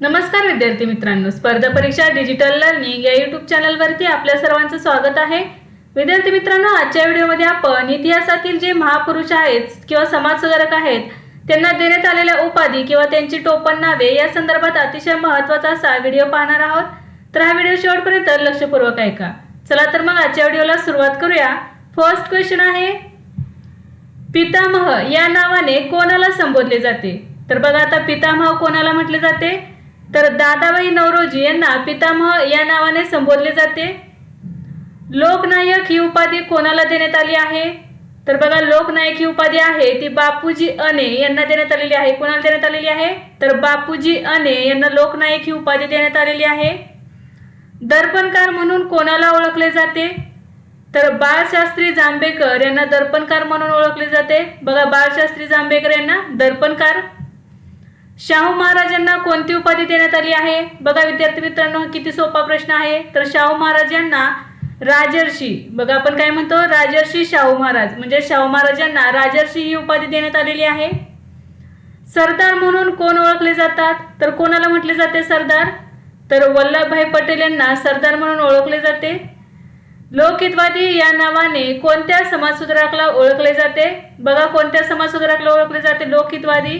नमस्कार विद्यार्थी मित्रांनो स्पर्धा परीक्षा डिजिटल लर्निंग या युट्यूब चॅनलवरती आपल्या सर्वांचं स्वागत आहे. विद्यार्थी मित्रांनो आजच्या व्हिडिओमध्ये आपण इतिहासातील जे महापुरुष आहेत किंवा समाजसुधारक आहेत त्यांना देण्यात आलेल्या उपाधी किंवा त्यांची टोपण नावे या संदर्भात अतिशय महत्त्वाचा असा व्हिडिओ पाहणार आहोत. तर हा व्हिडिओ शेवटपर्यंत लक्षपूर्वक ऐका. चला तर मग आजच्या व्हिडिओला सुरुवात करूया. फर्स्ट क्वेश्चन आहे पितामह या नावाने कोणाला संबोधले जाते? तर बघा आता पितामह कोणाला म्हटले जाते? तर दादाबाई नवरोजी यांना पितामह या नावाने संबोधले जाते. लोकनायक ही उपाधी कोणाला देण्यात आली आहे? तर बघा लोकनायक ही उपाधी आहे ती बापूजी अने यांना देण्यात आलेली आहे. कोणाला देण्यात आलेली आहे? तर बापूजी अने यांना लोकनायक ही उपाधी देण्यात आलेली आहे. दर्पणकार म्हणून कोणाला ओळखले जाते? तर बाळशास्त्री जांभेकर यांना दर्पणकार म्हणून ओळखले जाते. बघा बाळशास्त्री जांभेकर यांना दर्पणकार शाहू महाराजांना कोणती उपाधी देण्यात आली आहे? बघा विद्यार्थी मित्रांनो किती सोपा प्रश्न आहे. तर शाहू महाराजांना राजर्षी बघा आपण काय म्हणतो? राजर्षी शाहू महाराज. म्हणजे शाहू महाराजांना राजर्षी ही उपाधी देण्यात आलेली आहे. सरदार म्हणून कोण ओळखले जातात? तर कोणाला म्हटले जाते सरदार? तर वल्लभभाई पटेल यांना सरदार म्हणून ओळखले जाते. लोकहितवादी या नावाने कोणत्या समाजसुधारकाला ओळखले जाते? बघा कोणत्या समाजसुधारकाला ओळखले जाते लोकहितवादी?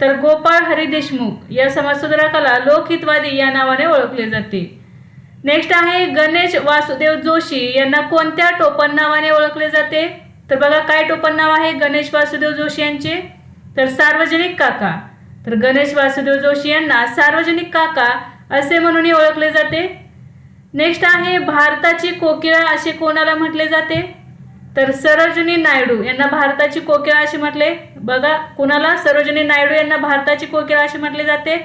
तर गोपाळ हरी देशमुख या समाजसुधारकाला लोकहितवादी या नावाने ओळखले जाते. नेक्स्ट आहे गणेश वासुदेव जोशी यांना कोणत्या टोपण नावाने ओळखले जाते? तर बघा काय टोपण नाव आहे गणेश वासुदेव जोशी यांचे? तर सार्वजनिक काका. तर गणेश वासुदेव जोशी यांना सार्वजनिक काका असे म्हणूनही ओळखले जाते. नेक्स्ट आहे भारताची कोकिळा असे कोणाला म्हटले जाते? तर सरोजिनी नायडू यांना भारताची कोकिळा असे म्हटले. बघा कुणाला? सरोजिनी नायडू यांना भारताची कोकिळा असे म्हटले जाते.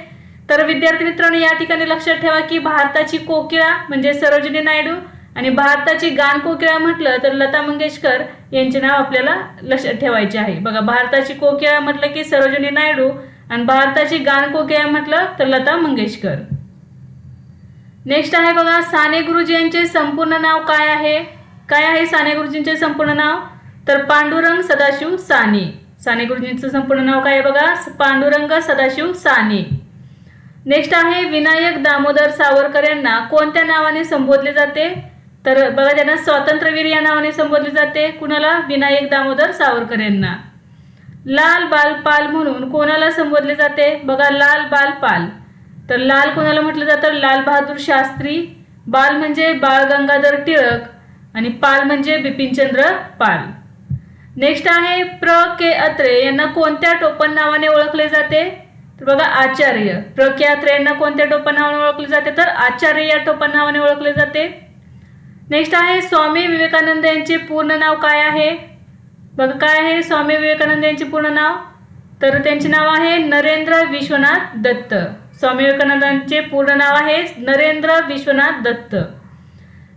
तर विद्यार्थी मित्रांनो या ठिकाणी लक्षात ठेवा की भारताची कोकिळा म्हणजे सरोजिनी नायडू आणि भारताची गान कोकिळा म्हटलं तर लता मंगेशकर यांचे नाव आपल्याला लक्षात ठेवायचे आहे. बघा भारताची कोकिळा म्हटलं की सरोजिनी नायडू आणि भारताची गान कोकिळा म्हटलं तर लता मंगेशकर. नेक्स्ट आहे बघा साने गुरुजी यांचे संपूर्ण नाव काय आहे? काय आहे साने गुरुजींचे संपूर्ण नाव? तर पांडुरंग सदाशिव साने. साने गुरुजींचं संपूर्ण नाव काय आहे बघा? पांडुरंग सदाशिव साने. नेक्स्ट आहे विनायक दामोदर सावरकर यांना कोणत्या नावाने संबोधले जाते? तर बघा त्यांना स्वातंत्र्यवीर या नावाने संबोधले जाते. कुणाला? विनायक दामोदर सावरकर यांना. लाल बाल पाल म्हणून कोणाला संबोधले जाते? बघा लाल बाल पाल. तर लाल कोणाला म्हटलं जातं? लाल बहादूर शास्त्री. बाल म्हणजे बाळ गंगाधर टिळक. आणि पाल म्हणजे बिपिनचंद्र पाल. नेक्स्ट आहे प्र के अत्रे. यांना कोणत्या टोपण नावाने ओळखले जाते? तर बघा आचार्य. प्र के अत्रे यांना कोणत्या टोपण नावाने ओळखले जाते? तर आचार्य या टोपण नावाने ओळखले जाते. नेक्स्ट आहे स्वामी विवेकानंद यांचे पूर्ण नाव काय आहे? बघा काय आहे स्वामी विवेकानंद यांचे पूर्ण नाव? तर त्यांचे नाव आहे नरेंद्र विश्वनाथ दत्त. स्वामी विवेकानंदांचे पूर्ण नाव आहे नरेंद्र विश्वनाथ दत्त.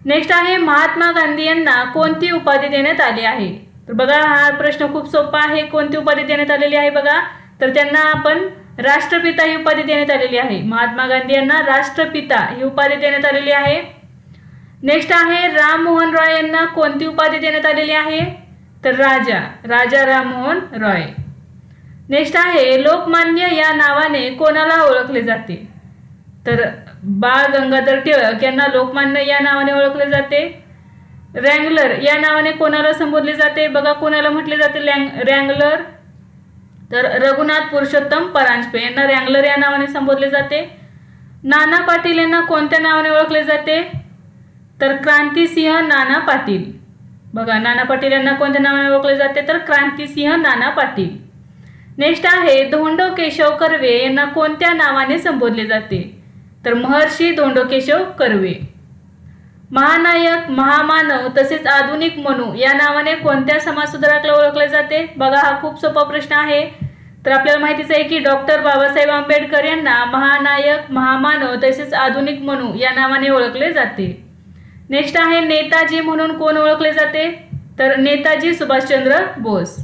नेक्स्ट आहे महात्मा गांधी यांना कोणती उपाधी देण्यात आली आहे? तर बघा हा प्रश्न खूप सोपा आहे. कोणती उपाधी देण्यात आलेली आहे बघा? तर त्यांना आपण राष्ट्रपिता ही उपाधी देण्यात आलेली आहे. महात्मा गांधी यांना राष्ट्रपिता ही उपाधी देण्यात आलेली आहे. नेक्स्ट आहे राममोहन रॉय यांना कोणती उपाधी देण्यात आलेली आहे? तर राजा राजा राममोहन रॉय. नेक्स्ट आहे लोकमान्य या नावाने कोणाला ओळखले जाते? तर बाळ गंगाधर टिळक यांना लोकमान्य या नावाने ओळखले जाते. रँगलर या नावाने कोणाला संबोधले जाते? बघा कोणाला म्हटले जाते रँगलर तर रघुनाथ पुरुषोत्तम परांजपे यांना रँगलर या नावाने संबोधले जाते. नाना पाटील यांना कोणत्या नावाने ओळखले जाते? तर क्रांतिसिंह नाना पाटील. बघा नाना पाटील यांना कोणत्या नावाने ओळखले जाते? तर क्रांतिसिंह नाना पाटील. नेक्स्ट आहे धोंडो केशव कर्वे यांना कोणत्या नावाने संबोधले जाते? तर महर्षी धोंडोकेशव कर्वे. महानायक महामानव तसेच आधुनिक मनू या नावाने कोणत्या समाजसुधारकाला ओळखले जाते? बघा हा खूप सोपा प्रश्न आहे. तर आपल्याला माहितीच आहे की डॉक्टर बाबासाहेब आंबेडकर यांना महानायक महामानव तसेच आधुनिक मनू या नावाने ओळखले जाते. नेक्स्ट आहे नेताजी म्हणून कोण ओळखले जाते? तर नेताजी सुभाषचंद्र बोस.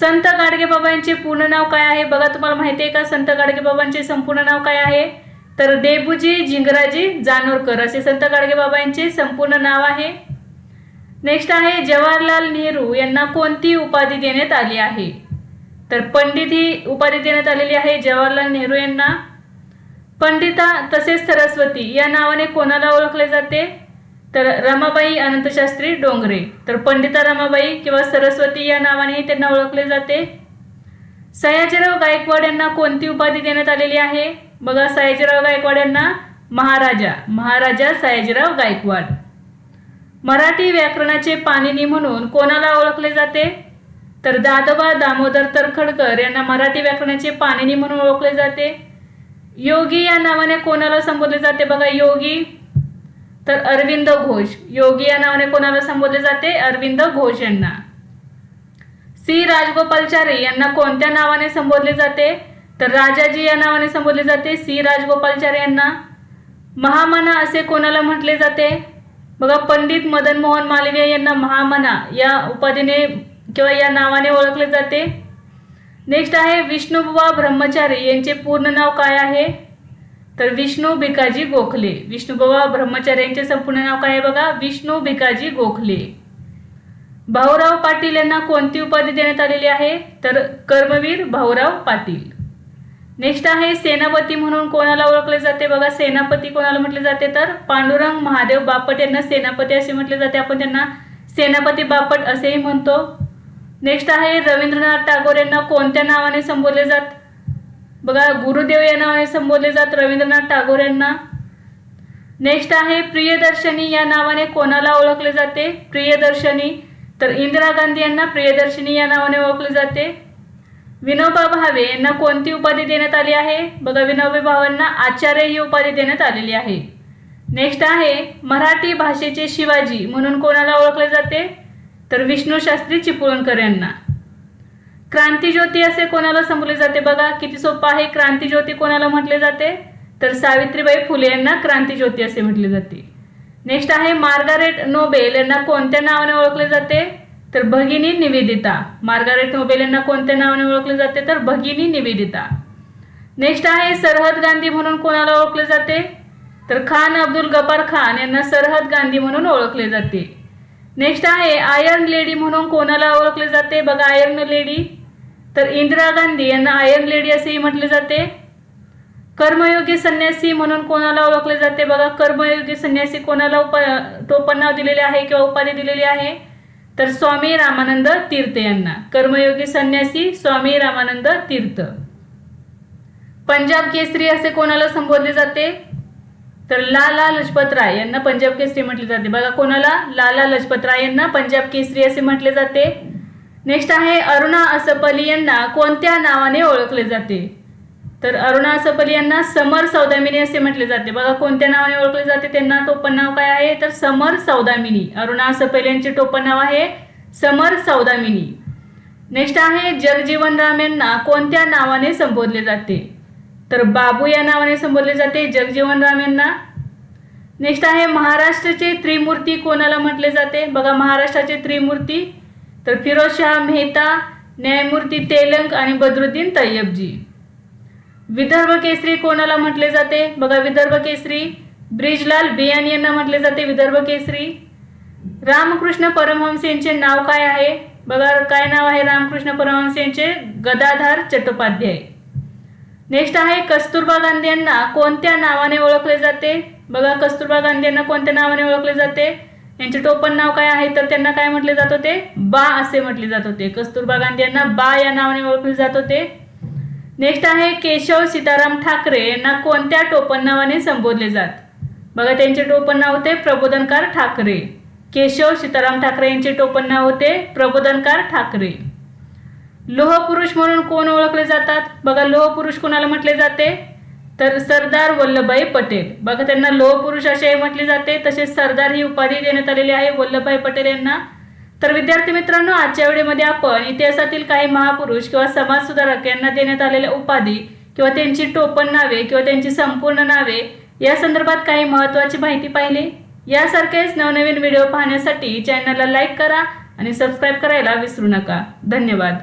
संत गाडगेबाबा यांचे पूर्ण नाव काय आहे? बघा तुम्हाला माहिती आहे का? संत गाडगेबाबांचे संपूर्ण नाव काय आहे? तर देबूजी जिंगराजी जानोरकर असे संत गाडगेबाबा यांचे संपूर्ण नाव आहे. नेक्स्ट आहे जवाहरलाल नेहरू यांना कोणती उपाधी देण्यात आली आहे? तर पंडित ही उपाधी देण्यात आलेली आहे जवाहरलाल नेहरू यांना. पंडिता तसेच सरस्वती या नावाने कोणाला ओळखले जाते? तर रमाबाई अनंतशास्त्री डोंगरे. तर पंडिता रमाबाई किंवा सरस्वती या नावाने त्यांना ओळखले जाते. सयाजीराव गायकवाड यांना कोणती उपाधी देण्यात आलेली आहे? बघा सयाजीराव गायकवाड यांना महाराजा महाराजा सयाजीराव गायकवाड. मराठी व्याकरणाचे पाणिनी म्हणून कोणाला ओळखले जाते? तर दादोबा दामोदर तरखडकर यांना मराठी व्याकरणाचे पाणिनी म्हणून ओळखले जाते. योगी या नावाने कोणाला संबोधले जाते? बघा योगी. तर अरविंद घोष. योगी या नावाने कोणाला संबोधले जाते? अरविंद घोष यांना. सी. राजगोपालचारी यांना कोणत्या नावाने संबोधले जाते? तर राजाजी या नावाने संबोधले जाते. सी. राजगोपालचार्य यांना. महामना असे कोणाला म्हटले जाते? बघा पंडित मदन मोहन मालवीय यांना महामना या उपाधीने किंवा या नावाने ओळखले जाते. नेक्स्ट आहे विष्णुबुवा ब्रह्मचारी यांचे पूर्ण नाव काय आहे? तर विष्णू भिकाजी गोखले. विष्णुबुवा ब्रह्मचारी यांचे संपूर्ण नाव काय आहे बघा? विष्णू भिकाजी गोखले. भाऊराव पाटील यांना कोणती उपाधी देण्यात आलेली आहे? तर कर्मवीर भाऊराव पाटील. नेक्स्ट आहे सेनापती म्हणून कोणाला ओळखले जाते? बघा सेनापती कोणाला म्हटले जाते तर पांडुरंग महादेव बापट यांना सेनापती असे म्हटले जाते. आपण त्यांना सेनापती बापट असेही म्हणतो. नेक्स्ट आहे रवींद्रनाथ टागोर यांना कोणत्या नावाने संबोधले जात? बघा गुरुदेव या नावाने संबोधले जात रवींद्रनाथ टागोर यांना. नेक्स्ट आहे प्रियदर्शनी या नावाने कोणाला ओळखले जाते? प्रियदर्शनी. तर इंदिरा गांधी यांना प्रियदर्शनी या नावाने ओळखले जाते. विनोबा भावे यांना कोणती उपाधी देण्यात आली आहे? बघा विनोबा भावांना आचार्य ही उपाधी देण्यात आलेली आहे. नेक्स्ट आहे मराठी भाषेचे शिवाजी म्हणून कोणाला ओळखले जाते? तर विष्णू शास्त्री चिपळूणकर यांना. क्रांतीज्योती असे कोणाला संबोधले जाते बघा? किती सोपं आहे क्रांतीज्योती कोणाला म्हटले जाते? तर सावित्रीबाई फुले यांना क्रांतीज्योती असे म्हटले जाते. नेक्स्ट आहे मार्गारेट नोबेल यांना कोणत्या नावाने ओळखले जाते? तर भगिनी निवेदिता. मार्गारेट नोबेल यांना कोणत्या नावाने ओळखले जाते? तर भगिनी निवेदिता. नेक्स्ट आहे सरहद गांधी म्हणून कोणाला ओळखले जाते? तर खान अब्दुल गफार खान यांना सरहद गांधी म्हणून ओळखले जाते. नेक्स्ट आहे आयर्न लेडी म्हणून कोणाला ओळखले जाते? बघा आयर्न लेडी. तर इंदिरा गांधी यांना आयर्न लेडी असेही म्हटले जाते. कर्मयोगी संन्यासी म्हणून कोणाला ओळखले जाते? बघा कर्मयोगी संन्यासी कोणाला उप टोपण नाव दिलेले आहे किंवा उपाधी दिलेली आहे? तर स्वामी रामानंद तीर्थ यांना. कर्मयोगी संन्यासी स्वामी रामानंद तीर्थ. पंजाब केसरी असे कोणाला संबोधले जाते? तर लाला लजपत राय यांना पंजाब केसरी म्हटले जाते. बघा कोणाला? लाला लजपत राय यांना पंजाब केसरी असे म्हटले जाते. नेक्स्ट आहे अरुणा असपली यांना कोणत्या नावाने ओळखले जाते? तर अरुणा सपल यांना समर सौदामिनी असे म्हटले जाते. बघा कोणत्या नावाने ओळखले जाते त्यांना? टोपण नाव काय आहे? तर समर सौदामिनी. अरुणा सपल यांचे टोपण नाव आहे समर सौदामिनी. नेक्स्ट आहे जगजीवन राम यांना कोणत्या नावाने संबोधले जाते? तर बाबू या नावाने संबोधले जाते जगजीवन राम यांना. नेक्स्ट आहे महाराष्ट्राचे त्रिमूर्ती कोणाला म्हटले जाते? बघा महाराष्ट्राचे त्रिमूर्ती. तर फिरोजशाह मेहता न्यायमूर्ती तेलंग आणि बद्रुद्दीन तय्यबजी विदर्भ केसरी कोणाला म्हटले जाते? बघा विदर्भ केसरी ब्रिजलाल बियानी यांना म्हटले जाते विदर्भ केसरी. रामकृष्ण परमहंस यांचे नाव काय आहे? बघा काय नाव आहे रामकृष्ण परमहंस यांचे? गदाधार चट्टोपाध्याय. नेक्स्ट आहे कस्तुरबा गांधी यांना कोणत्या नावाने ओळखले जाते? बघा कस्तुरबा गांधी यांना कोणत्या नावाने ओळखले जाते? यांचे टोपण नाव काय आहे? तर त्यांना काय म्हटले जात होते? बा असे म्हटले जात होते. कस्तुरबा गांधी यांना बा या नावाने ओळखले जात होते. नेक्स्ट आहे केशव सीताराम ठाकरे यांना कोणत्या टोपण नावाने संबोधले जात? बघा त्यांचे टोपण नाव होते प्रबोधनकार ठाकरे. केशव सीताराम ठाकरे यांचे टोपण नाव होते प्रबोधनकार ठाकरे. लोहपुरुष म्हणून कोण ओळखले जातात? बघा लोहपुरुष कोणाला म्हटले जाते? तर सरदार वल्लभभाई पटेल. बघा त्यांना लोहपुरुष असे म्हटले जाते. तसेच सरदार ही उपाधी देण्यात आलेली आहे. वल्लभभाई पटेल यांना तर विद्यार्थी मित्रांनो आजच्या व्हिडिओमध्ये आपण इतिहासातील काही महापुरुष किंवा समाजसुधारक यांना देण्यात आलेल्या उपाधी किंवा त्यांची टोपण नावे किंवा त्यांची संपूर्ण नावे या संदर्भात काही महत्त्वाची माहिती पाहिली. यासारखेच नवनवीन व्हिडिओ पाहण्यासाठी चॅनलला लाईक करा आणि सबस्क्राईब करायला विसरू नका. धन्यवाद.